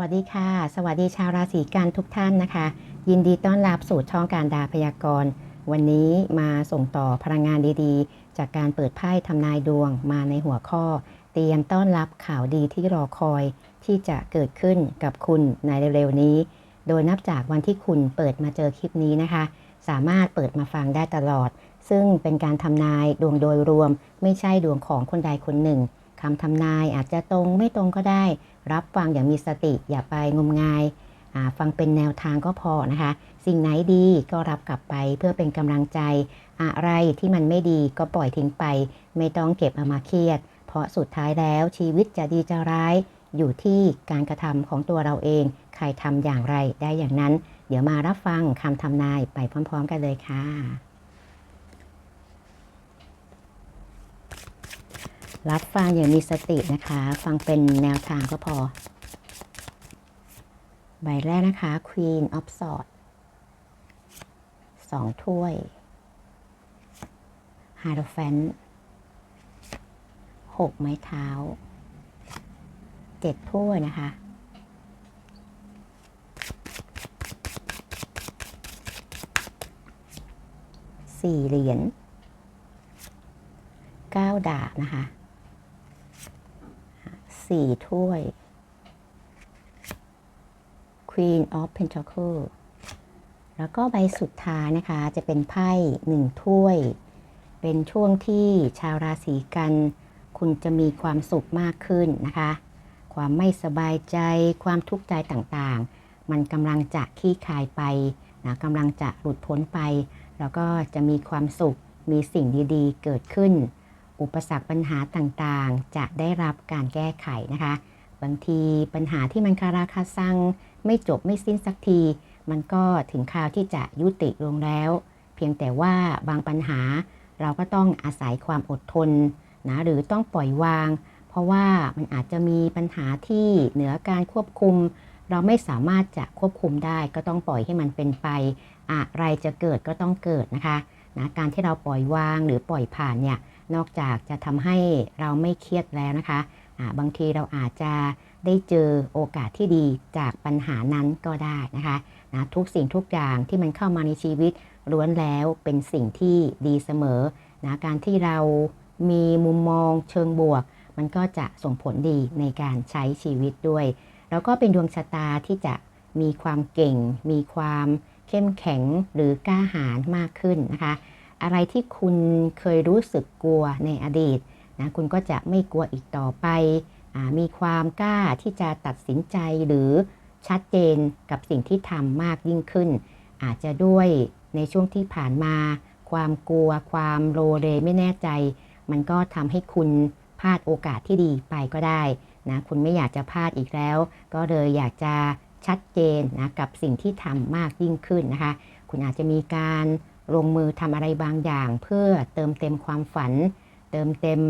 วัสดีค่ะ สวัสดีชาวราศีกันทุกท่านนะคะ ยินดีต้อนรับสู่ช่องการดาพยากรณ์ วันนี้มาส่งต่อพลังงานดีๆ จากการเปิดไพ่ทำนายดวงมาในหัวข้อ เตรียมต้อนรับข่าวดีที่รอคอย ที่จะเกิดขึ้นกับคุณในเร็วๆนี้ โดยนับจากวันที่คุณเปิดมาเจอคลิปนี้นะคะ สามารถเปิดมาฟังได้ตลอด ซึ่งเป็นการทำนายดวงโดยรวม ไม่ใช่ดวงของคนใดคนหนึ่งคำทำนายอาจจะตรงไม่ตรงก็ได้ รับฟังอย่างมีสติ อย่าไปงมงายฟังเป็นแนวทางก็พอนะคะ สิ่งไหนดีก็รับกลับไปเพื่อเป็นกำลังใจ อะไรที่มันไม่ดีก็ปล่อยทิ้งไป ไม่ต้องเก็บเอามาเครียด เพราะสุดท้ายแล้วชีวิตจะดีจะร้าย อยู่ที่การกระทำของตัวเราเอง ใครทำอย่างไรได้อย่างนั้น เดี๋ยวมารับฟังคำทำนายไปพร้อม ๆ กันเลยค่ะ รับฟังอย่างมีสตินะคะ ฟังเป็นแนวทางก็พอ ใบแรกนะคะ Queen of Swords สองถ้วย h a r o p h a n t หกไม้เท้าเจ็ดถ้วยนะคะสี่เหรียญเก้าดาบนะคะ สี่ถ้วย Queen of Pentacle แล้วก็ใบสุดท้ายนะคะจะเป็นไพ่หนึ่งถ้วย เป็นช่วงที่ชาวราศีกัน คุณจะมีความสุขมากขึ้นนะคะ ความไม่สบายใจ ความทุกข์ใจต่างๆ มันกำลังจะคลี่คลายไปนะกำลังจะหลุดพ้นไป แล้วก็จะมีความสุขมีสิ่งดีๆ เกิดขึ้น อุปสรรคปัญหาต่างๆ จะได้รับการแก้ไขนะคะ บางทีปัญหาที่มันคาราคาซัง ไม่จบไม่สิ้นสักที มันก็ถึงคราวที่จะยุติลงแล้ว เพียงแต่ว่าบางปัญหาเราก็ต้องอาศัยความอดทนนะหรือต้องปล่อยวาง เพราะว่ามันอาจจะมีปัญหาที่เหนือการควบคุม เราไม่สามารถจะควบคุมได้ก็ต้องปล่อยให้มันเป็นไป อะไรจะเกิดก็ต้องเกิดนะคะนะการที่เราปล่อยวางหรือปล่อยผ่านเนี่ย นอกจากจะทำให้เราไม่เครียดแล้วนะคะะบางทีเราอาจจะได้เจอโอกาสที่ดีจากปัญหานั้นก็ได้นะคะนะทุกสิ่งทุกอย่างที่มันเข้ามาในชีวิตล้วนแล้วเป็นสิ่งที่ดีเสมอนะการที่เรามีมุมมองเชิงบวก มันก็จะส่งผลดีในการใช้ชีวิตด้วย แล้วก็เป็นดวงชะตาที่จะมีความเก่ง มีความเข้มแข็งหรือกล้าหาญมากขึ้นนะคะ อะไรที่คุณเคยรู้สึกกลัวในอดีตนะคุณก็จะไม่กลัวอีกต่อไปอมีความกล้าที่จะตัดสินใจหรือชัดเจนกับสิ่งที่ทำมากยิ่งขึ้น อาจจะด้วยในช่วงที่ผ่านมา ความกลัว ความโลเลไม่แน่ใจ มันก็ทำให้คุณพลาดโอกาสที่ดีไปก็ได้นะคุณไม่อยากจะพลาดอีกแล้ว ก็เลยอยากจะชัดเจนนะกับสิ่งที่ทำมากยิ่งขึ้นนะคะ คุณอาจจะมีการ ลงมือทำอะไรบางอย่าง เพื่อเติมเต็มความฝัน เติมเต็ม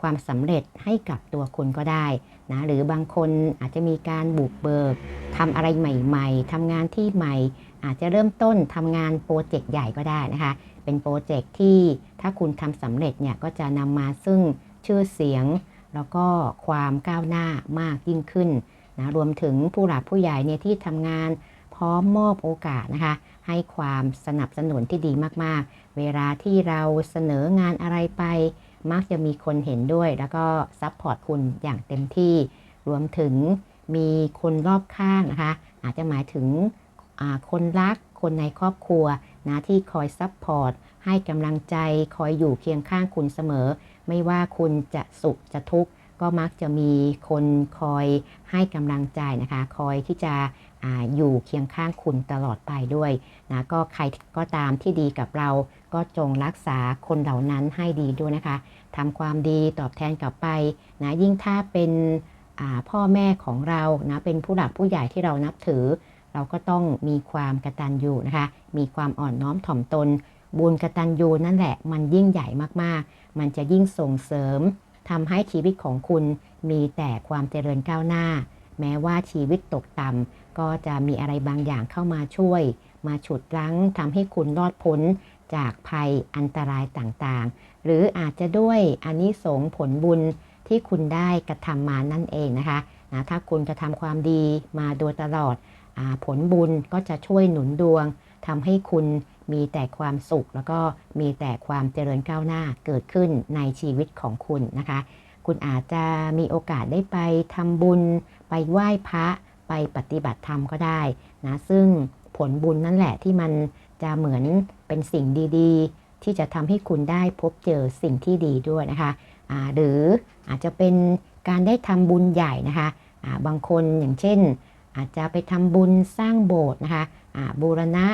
ความสำเร็จให้กับตัวคุณก็ได้นะหรือบางคนอาจจะมีการบุกเบิกทำอะไรใหม่ๆทำงานที่ใหม่ อาจจะเริ่มต้นทำงานโปรเจกต์ใหญ่ก็ได้นะคะ เป็นโปรเจกต์ที่ถ้าคุณทำสำเร็จเนี่ยก็จะนำมาซึ่งชื่อเสียง แล้วก็ความก้าวหน้ามากยิ่งขึ้นนะรวมถึงผู้หลักผู้ใหญ่เนี่ยที่ทำงานพร้อมมอบโอกาสนะคะ ให้ความสนับสนุนที่ดีมากๆ เวลาที่เราเสนองานอะไรไป มักจะมีคนเห็นด้วย แล้วก็ซัพพอร์ตคุณอย่างเต็มที่ รวมถึงมีคนรอบข้างนะคะ อาจจะหมายถึงคนรัก คนในครอบครัวนะที่คอยซัพพอร์ต ให้กำลังใจ คอยอยู่เคียงข้างคุณเสมอ ไม่ว่าคุณจะสุขจะทุกข์ ก็มักจะมีคนคอยให้กำลังใจนะคะ คอยที่จะ ออยู่เคียงข้างคุณตลอดไปด้วยนะก็ใครก็ตามที่ดีกับเรา ก็จงรักษาคนเหล่านั้นให้ดีด้วยนะคะทำความดีตอบแทนกลับไปนะยิ่งถ้าเป็นพ่อแม่ของเรานะเป็นผู้หลักผู้ใหญ่ที่เรานับถือ เราก็ต้องมีความกระตัญญูนะคะ มีความอ่อนน้อมถ่อมตน บุญกระตัญญูนั่นแหละมันยิ่งใหญ่มากๆ มันจะยิ่งส่งเสริมทำให้ชีวิตของคุณมีแต่ความเจริญก้าวหน้า แม้ว่าชีวิตตกต่ำ ก็จะมีอะไรบางอย่างเข้ามาช่วย มาฉุดรั้งทำให้คุณรอดพ้นจากภัยอันตรายต่างๆ หรืออาจจะด้วยอานิสงส์ผลบุญที่คุณได้กระทำมานั่นเองนะคะนะถ้าคุณจะทำความดีมาโดยตลอดอผลบุญก็จะช่วยหนุนดวงทำให้คุณมีแต่ความสุข แล้วก็มีแต่ความเจริญก้าวหน้าเกิดขึ้นในชีวิตของคุณนะคะ คุณอาจจะมีโอกาสได้ไปทำบุญไปไหว้พระ ไปปฏิบัติธรรมก็ได้นะซึ่งผลบุญนั่นแหละที่มันจะเหมือนเป็นสิ่งดีๆ ที่จะทำให้คุณได้พบเจอสิ่งที่ดีด้วยนะคะะหรืออาจจะเป็นการได้ทำบุญใหญ่นะคะะบางคนอย่างเช่น อาจจะไปทำบุญสร้างโบสถ์นะคะะบูรณะ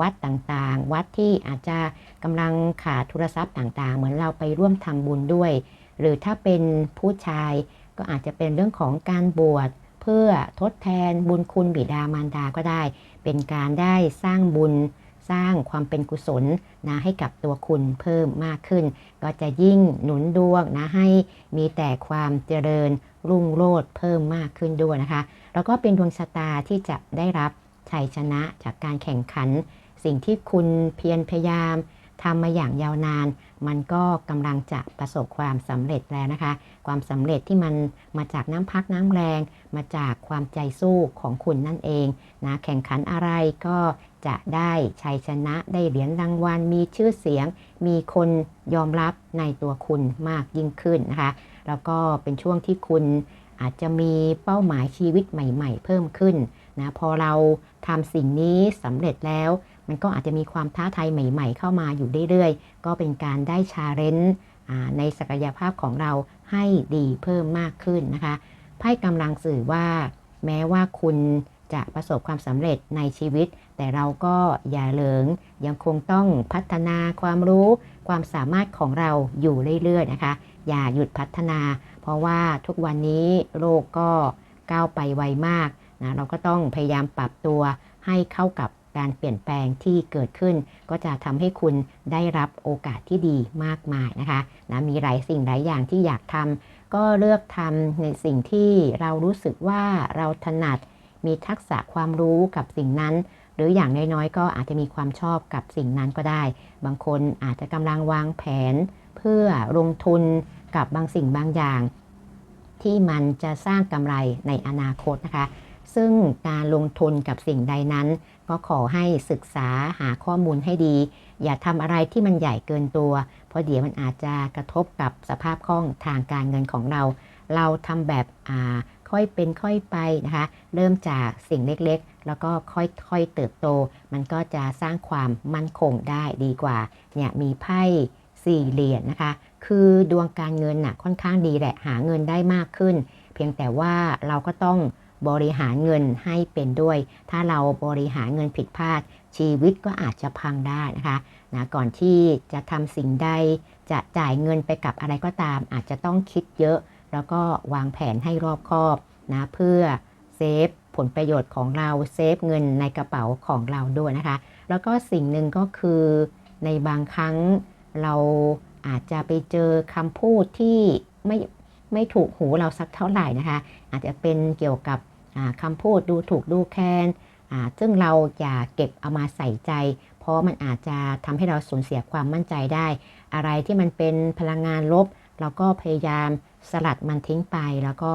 วัดต่างๆ วัดที่อาจจะกำลังขาดทุนทรัพย์ต่างๆ เหมือนเราไปร่วมทำบุญด้วย หรือถ้าเป็นผู้ชายก็อาจจะเป็นเรื่องของการบวช เพื่อทดแทนบุญคุณบิดามารดาก็ได้ เป็นการได้สร้างบุญสร้างความเป็นกุศลนะให้กับตัวคุณเพิ่มมากขึ้น ก็จะยิ่งหนุนดวงนะให้มีแต่ความเจริญรุ่งโรจน์เพิ่มมากขึ้นด้วยนะคะ แล้วก็เป็นดวงชะตาที่จะได้รับชัยชนะจากการแข่งขัน สิ่งที่คุณเพียรพยายาม ทำมาอย่างยาวนาน มันก็กำลังจะประสบความสำเร็จแล้วนะคะ ความสำเร็จที่มันมาจากน้ำพักน้ำแรง มาจากความใจสู้ของคุณนั่นเองนะแข่งขันอะไรก็จะได้ชัยชนะได้เหรียญรางวัลมีชื่อเสียง มีคนยอมรับในตัวคุณมากยิ่งขึ้นนะคะ แล้วก็เป็นช่วงที่คุณอาจจะมีเป้าหมายชีวิตใหม่ ๆ เพิ่มขึ้นนะพอเราทำสิ่งนี้สำเร็จแล้ว มันก็อาจจะมีความท้าทายใหม่ ๆ เข้ามาอยู่เรื่อยๆ ก็เป็นการได้ชาเลนจ์ในศักยภาพของเราให้ดีเพิ่มมากขึ้นนะคะไพ่กำลังสื่อว่า แม้ว่าคุณจะประสบความสำเร็จในชีวิต แต่เราก็อย่าเหลิง ยังคงต้องพัฒนาความรู้ ความสามารถของเราอยู่เรื่อยๆนะคะ อย่าหยุดพัฒนา เพราะว่าทุกวันนี้โลกก็ก้าวไปไวมากนะเราก็ต้องพยายามปรับตัวให้เข้ากับ การเปลี่ยนแปลงที่เกิดขึ้น ก็จะทำให้คุณได้รับโอกาสที่ดีมากมายนะคะนะมีหลายสิ่งหลายอย่างที่อยากทำก็เลือกทำในสิ่งที่เรารู้สึกว่าเราถนัดมีทักษะความรู้กับสิ่งนั้น หรืออย่างน้อยๆก็อาจจะมีความชอบกับสิ่งนั้นก็ได้ บางคนอาจจะกำลังวางแผน เพื่อลงทุนกับบางสิ่งบางอย่าง ที่มันจะสร้างกำไรในอนาคตนะคะ ซึ่งการลงทุนกับสิ่งใดนั้น ก็ขอให้ศึกษาหาข้อมูลให้ดี อย่าทำอะไรที่มันใหญ่เกินตัว เพราะเดี๋ยวมันอาจจะกระทบกับสภาพคล่องทางการเงินของเรา เราทำแบบค่อยเป็นค่อยไปนะคะ เริ่มจากสิ่งเล็กๆ แล้วก็ค่อยๆเติบโต มันก็จะสร้างความมั่นคงได้ดีกว่า เนี่ยมีไพ่สี่เหรียญนะคะ คือดวงการเงินน่ะค่อนข้างดีแหละ หาเงินได้มากขึ้น เพียงแต่ว่าเราก็ต้อง บริหารเงินให้เป็นด้วย ถ้าเราบริหารเงินผิดพลาด ชีวิตก็อาจจะพังได้นะคะนะก่อนที่จะทำสิ่งใดจะจ่ายเงินไปกับอะไรก็ตาม อาจจะต้องคิดเยอะ แล้วก็วางแผนให้รอบคอบนะเพื่อเซฟผลประโยชน์ของเราเซฟเงินในกระเป๋าของเราด้วยนะคะ แล้วก็สิ่งหนึ่งก็คือในบางครั้งเราอาจจะไปเจอคำพูดที่ไม่ไม่ถูกหูเราสักเท่าไหร่นะคะ อาจจะเป็นเกี่ยวกับ คำพูดดูถูกดูแคลนซึ่งเราอย่าเก็บเอามาใส่ใจ เพราะมันอาจจะทำให้เราสูญเสียความมั่นใจได้ อะไรที่มันเป็นพลังงานลบ เราก็พยายามสลัดมันทิ้งไป แล้วก็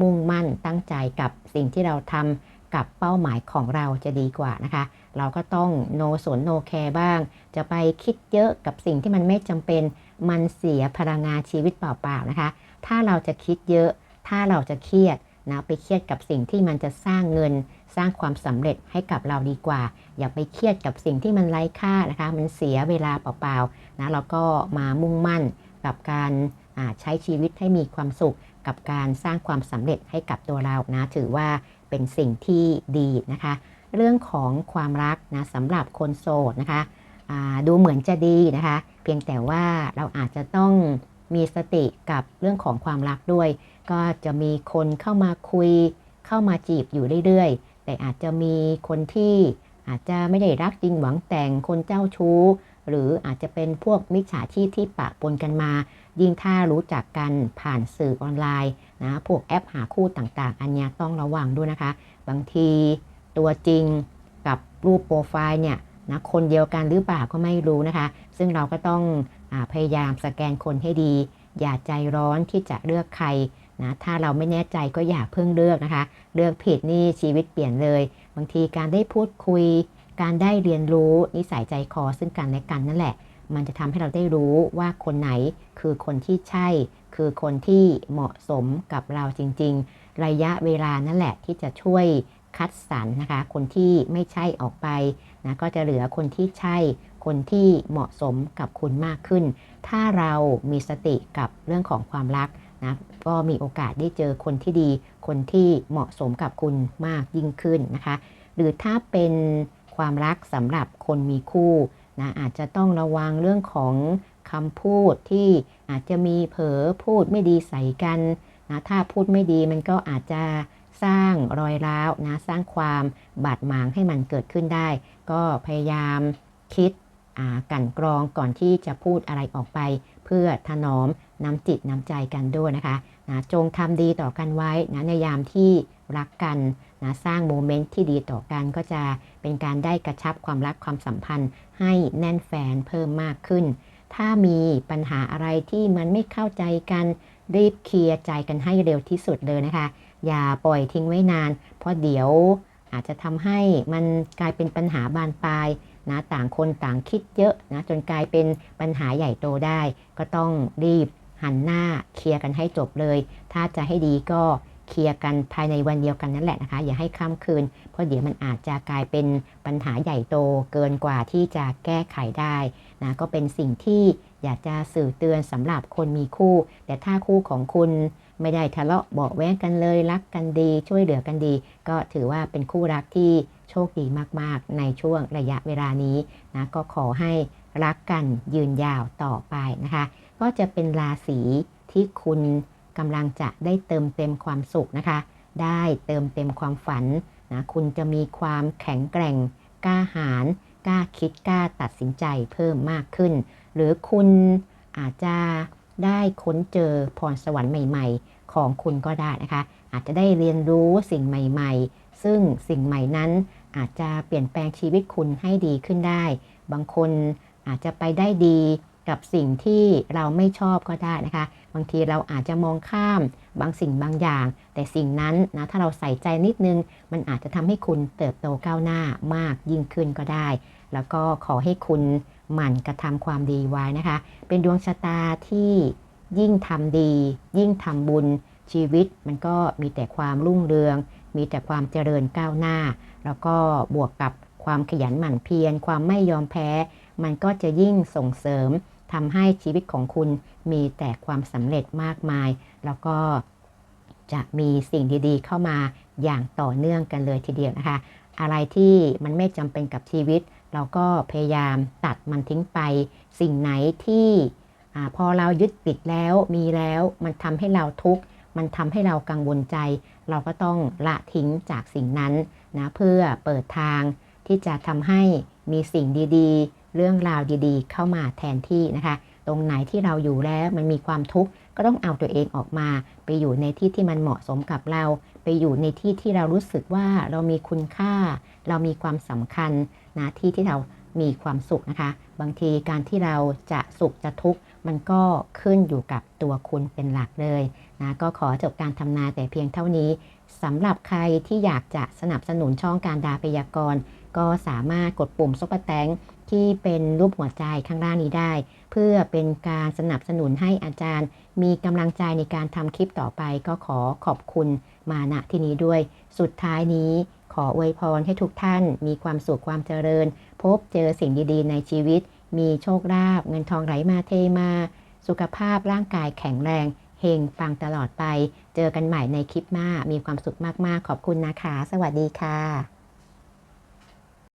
มุ่งมั่นตั้งใจกับสิ่งที่เราทำกับเป้าหมายของเราจะดีกว่านะคะ เราก็ต้องโนสนโนแคร์บ้าง จะไปคิดเยอะกับสิ่งที่มันไม่จำเป็น มันเสียพลังงานชีวิตเปล่าๆนะคะ ถ้าเราจะคิดเยอะ ถ้าเราจะเครียด นะไปเครียดกับสิ่งที่มันจะสร้างเงินสร้างความสำเร็จให้กับเราดีกว่า อย่าไปเครียดกับสิ่งที่มันไร้ค่านะคะ มันเสียเวลาเปล่าๆนะเราก็มามุ่งมั่นกับการใช้ชีวิตให้มีความสุข กับการสร้างความสำเร็จให้กับตัวเรานะถือว่าเป็นสิ่งที่ดีนะคะ เรื่องของความรักนะสำหรับคนโสดนะคะดูเหมือนจะดีนะคะ เพียงแต่ว่าเราอาจจะต้อง มีสติกับเรื่องของความรักด้วย ก็จะมีคนเข้ามาคุย เข้ามาจีบอยู่เรื่อยๆ แต่อาจจะมีคนที่อาจจะไม่ได้รักจริงหวังแต่งคนเจ้าชู้ หรืออาจจะเป็นพวกมิจฉาชีพที่ปะปนกันมา ยิ่งถ้ารู้จักกันผ่านสื่อออนไลน์นะพวกแอปหาคู่ต่างๆ อันนี้ต้องระวังด้วยนะคะ บางทีตัวจริงกับรูปโปรไฟล์เนี่ยนะคนเดียวกันหรือเปล่าก็ไม่รู้นะคะ ซึ่งเราก็ต้อง พยายามสแกนคนให้ดี อย่าใจร้อนที่จะเลือกใครนะถ้าเราไม่แน่ใจก็อย่าเพิ่งเลือกนะคะ เลือกผิดนี่ชีวิตเปลี่ยนเลย บางทีการได้พูดคุย การได้เรียนรู้นิสัยใจคอซึ่งกันและกันนั่นแหละ มันจะทำให้เราได้รู้ว่าคนไหนคือคนที่ใช่ คือคนที่เหมาะสมกับเราจริง ๆ ระยะเวลานั่นแหละที่จะช่วยคัดสรรนะคะ คนที่ไม่ใช่ออกไปนะก็จะเหลือคนที่ใช่ คนที่เหมาะสมกับคุณมากขึ้น ถ้าเรามีสติกับเรื่องของความรักนะก็มีโอกาสได้เจอคนที่ดี คนที่เหมาะสมกับคุณมากยิ่งขึ้นนะคะ หรือถ้าเป็นความรักสำหรับคนมีคู่นะอาจจะต้องระวังเรื่องของคำพูดที่อาจจะมีเผลอพูดไม่ดีใส่กันนะถ้าพูดไม่ดีมันก็อาจจะสร้างรอยร้าวนะสร้างความบาดหมางให้มันเกิดขึ้นได้ ก็พยายามคิด กันกรองก่อนที่จะพูดอะไรออกไป เพื่อถนอมน้ำจิตน้ำใจกันด้วยนะคะนะจงทำดีต่อกันไว้นะในยามที่รักกันนะสร้างโมเมนต์ที่ดีต่อกันก็จะเป็นการได้กระชับความรักความสัมพันธ์ ให้แน่นแฟนเพิ่มมากขึ้น ถ้ามีปัญหาอะไรที่มันไม่เข้าใจกันรีบเคลียร์ใจกันให้เร็วที่สุดเลยนะคะ อย่าปล่อยทิ้งไว้นาน เพราะเดี๋ยวอาจจะทำให้มันกลายเป็นปัญหาบานปลาย นะต่างคนต่างคิดเยอะนะจนกลายเป็นปัญหาใหญ่โตได้ ก็ต้องรีบหันหน้าเคลียร์กันให้จบเลย ถ้าจะให้ดีก็ เคลียร์กันภายในวันเดียวกันนั่นแหละนะคะ อย่าให้ข้ามคืน เพราะเดี๋ยวมันอาจจะกลายเป็นปัญหาใหญ่โตเกินกว่าที่จะแก้ไขได้นะก็เป็นสิ่งที่อยากจะสื่อเตือนสำหรับคนมีคู่ แต่ถ้าคู่ของคุณไม่ได้ทะเลาะเบาแว้งกันเลยรักกันดี ช่วยเหลือกันดี ก็ถือว่าเป็นคู่รักที่โชคดีมากๆ ในช่วงระยะเวลานี้นะก็ขอให้รักกันยืนยาวต่อไปนะคะ ก็จะเป็นราศีที่คุณ กำลังจะได้เติมเต็มความสุขนะคะ ได้เติมเต็มความฝันนะคุณจะมีความแข็งแกร่ง กล้าหาญกล้าคิดกล้าตัดสินใจเพิ่มมากขึ้น หรือคุณอาจจะได้ค้นเจอพรสวรรค์ใหม่ๆ ของคุณก็ได้นะคะ อาจจะได้เรียนรู้สิ่งใหม่ๆ ซึ่งสิ่งใหม่นั้นอาจจะเปลี่ยนแปลงชีวิตคุณให้ดีขึ้นได้ บางคนอาจจะไปได้ดีกับสิ่งที่เราไม่ชอบก็ได้นะคะ บางทีเราอาจจะมองข้ามบางสิ่งบางอย่าง แต่สิ่งนั้นนะถ้าเราใส่ใจนิดนึง มันอาจจะทำให้คุณเติบโตก้าวหน้ามากยิ่งขึ้นก็ได้ แล้วก็ขอให้คุณหมั่นกระทำความดีไว้นะคะ เป็นดวงชะตาที่ยิ่งทำดี ยิ่งทำบุญชีวิต มันก็มีแต่ความรุ่งเรือง มีแต่ความเจริญก้าวหน้า แล้วก็บวกกับความขยันหมั่นเพียรความไม่ยอมแพ้ มันก็จะยิ่งส่งเสริม ทำให้ชีวิตของคุณมีแต่ความสำเร็จมากมาย แล้วก็จะมีสิ่งดีๆ เข้ามาอย่างต่อเนื่องกันเลยทีเดียวนะคะ อะไรที่มันไม่จำเป็นกับชีวิต เราก็พยายามตัดมันทิ้งไป สิ่งไหนที่อพอเรายึดติดแล้วมีแล้วมันทำให้เราทุกข์มันทำให้เรากังวลใจ เราก็ต้องละทิ้งจากสิ่งนั้นนะเพื่อเปิดทางที่จะทำให้มีสิ่งดีๆ เรื่องราวดีๆ เข้ามาแทนที่นะคะ ตรงไหนที่เราอยู่แล้วมันมีความทุกข์ก็ต้องเอาตัวเองออกมา ไปอยู่ในที่ที่มันเหมาะสมกับเรา ไปอยู่ในที่ที่เรารู้สึกว่าเรามีคุณค่า เรามีความสำคัญนะที่ที่เรามีความสุขนะคะ บางทีการที่เราจะสุขจะทุกข์มันก็ขึ้นอยู่กับตัวคุณเป็นหลักเลยนะก็ขอจบการทำนาแต่เพียงเท่านี้สำหรับใครที่อยากจะสนับสนุนช่องการดาพยากรณ์ก็สามารถกดปุ่มซุปเปอร์แตง ที่เป็นรูปหัวใจข้างล่างนี้ได้ เพื่อเป็นการสนับสนุนให้อาจารย์ มีกำลังใจในการทำคลิปต่อไปก็ขอขอบคุณมาณที่นี้ด้วย สุดท้ายนี้ขออวยพรให้ทุกท่านมีความสุขความเจริญ พบเจอสิ่งดีๆ ในชีวิต มีโชคลาภเงินทองไหลมาเทมา สุขภาพร่างกายแข็งแรงเฮงฟังตลอดไป เจอกันใหม่ในคลิปหน้ามีความสุขมากๆ ขอบคุณนะคะ สวัสดีค่ะ